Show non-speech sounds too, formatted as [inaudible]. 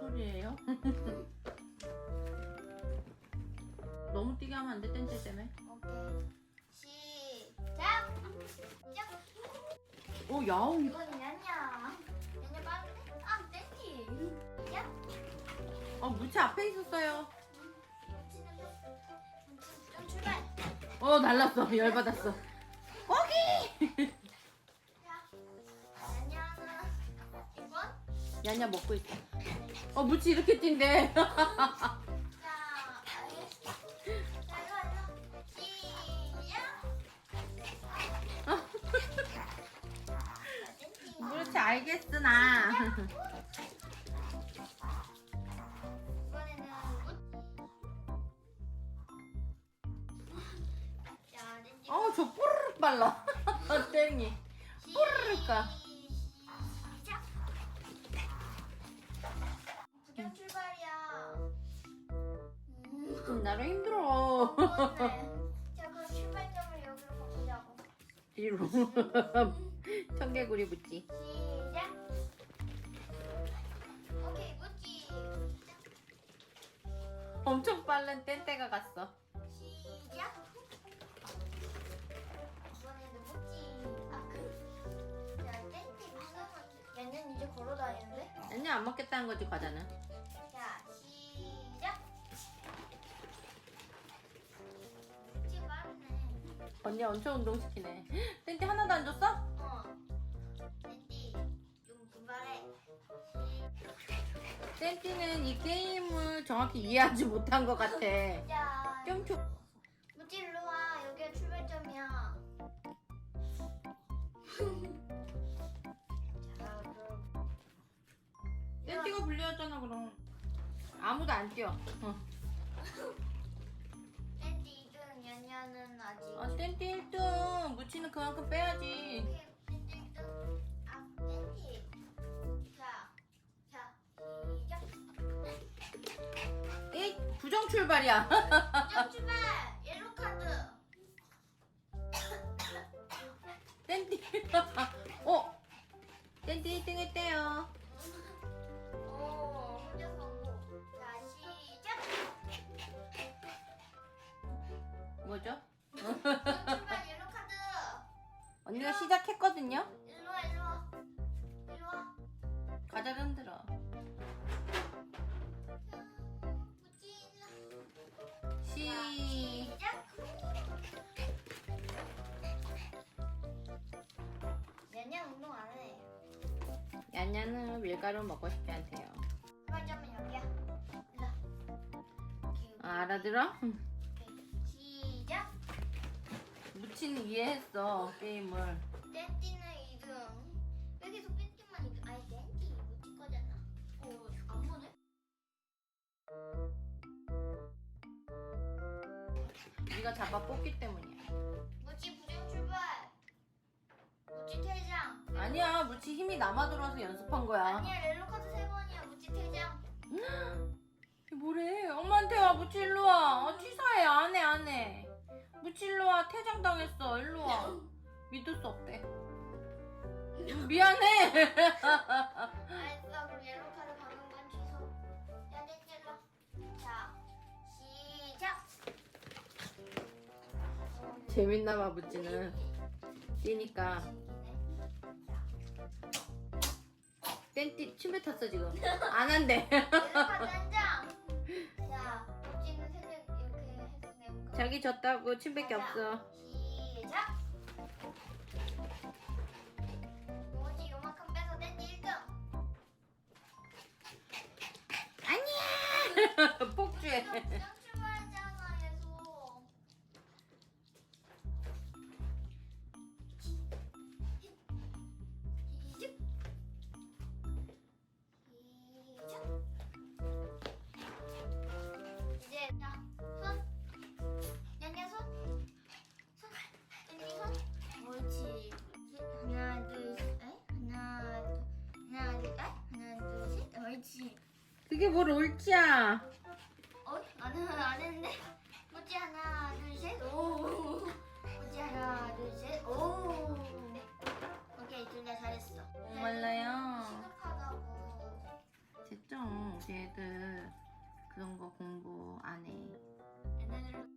뭔 소리예요? 너무 뛰게 하면 안 돼, 땡칠 때문에. 오케이. 시작. 시작. 오, 야옹. 이건 냐냐. 냐냐 빠른데? 아, 땡기. 시작. 어, 무채 앞에 있었어요. 뭉치 출발. 어, 날랐어. 열받았어. 거기! 야냐 먹고 있어. 어, 무치 이렇게 뛴대. [laughs] 자, 알겠어. 자. 시작. 무치 알겠으나. 이번에는 무. 자, 땡기. 어, 저 뽀르륵 빨라. [laughs] 땡이. 뽀르륵 가. 음, 나로 힘들어. 그러네. 자, 그 출발점을 여기로 바꾸자고. 뒤로. [laughs] 청개구리 붙지. 시작. 오케이, 묻지. 엄청 빠른 땡떼가 갔어. 시작. 이번에는 묻지. 아, 그. 자, 땡땡 방금은 얘는 이제 걸어 다니는데? 아니, 안 먹겠다는 거지, 과자는. 언니 엄청 운동시키네. [gasps] 땡떼 하나도 안 줬어? 어. 땡땡, 좀 분발해. 땡띠는 이 게임을 정확히 이해하지 못한 것 같아. 자, 뿅초. 묻지 일로 와. 여기가 출발점이야. 자, 그럼. 땡띠가 불리하잖아, 그럼. 아무도 안 뛰어. 어. [laughs] 땡띠 2등 연녀는 아직. 아, 땡띠 1등. 무치는 그만큼 빼야지. 오케이, 땡띠 1등. 아, 땡띠. 자, 자, 시작. 에이, 부정 출발이야. 정 출발. 옐로 카드. 땡띠. 어? 땡띠 1등 했대요. 시작했거든요? 일로 와, 일로 와. 일로 와. 과자를 흔들어. 시. 시작. 연냥 운동 안 해. 야냐는 밀가루 먹고 싶지 않대요. 출발점은 여기야. 일로. 아, 알아들어? 오케이. 시작. 무치는 이해했어, 게임을. 댄띠는 2등. 왜 계속 댄띠만 2등? 아니 댄띠 묻지 거잖아. 어, 안 보네. 네가 잡아 뽑기 때문이야. 묻지 부정 출발. 묻지 퇴장. 아니야, 무치 힘이 남아 들어서 연습한 거야. 아니야 렐로 카드 세 번이야. 묻지 퇴장. 이게 뭐래? 엄마한테 와, 무치 일로 와. 어, 치사해, 안 해, 안 해. 무치 일로 와, 퇴장 당했어, 일로 와. [laughs] 믿을 수 없대. 음, 미안해. 알았어. 그럼 옐로 카드 방금 건 취소. 야 댄띠 일로. 와. 자 시작. 재밌나 봐, 무치는. 뛰니까. 땡띠 침 뱉었어, 지금. 안 한대. 옐로 카드 한 장. 자 묻지는 세장 이렇게 해서 내볼까? 자기 졌다고 침밖에 없어. 시작. 뭐지 요만큼 빼서 댄디 1등. 아니야! [laughs] 폭주해. 그게 뭘 옳지야. 어? 안, 안 했는데? 뭐지? 하나, 둘, 셋. 오. 뭐지? 하나, 둘, 셋. 오. 오케이, 둘 다 잘했어. 목말라요. 시급하다고. 됐죠. 이제 애들 그런 거 공부 안 해. 얘네들은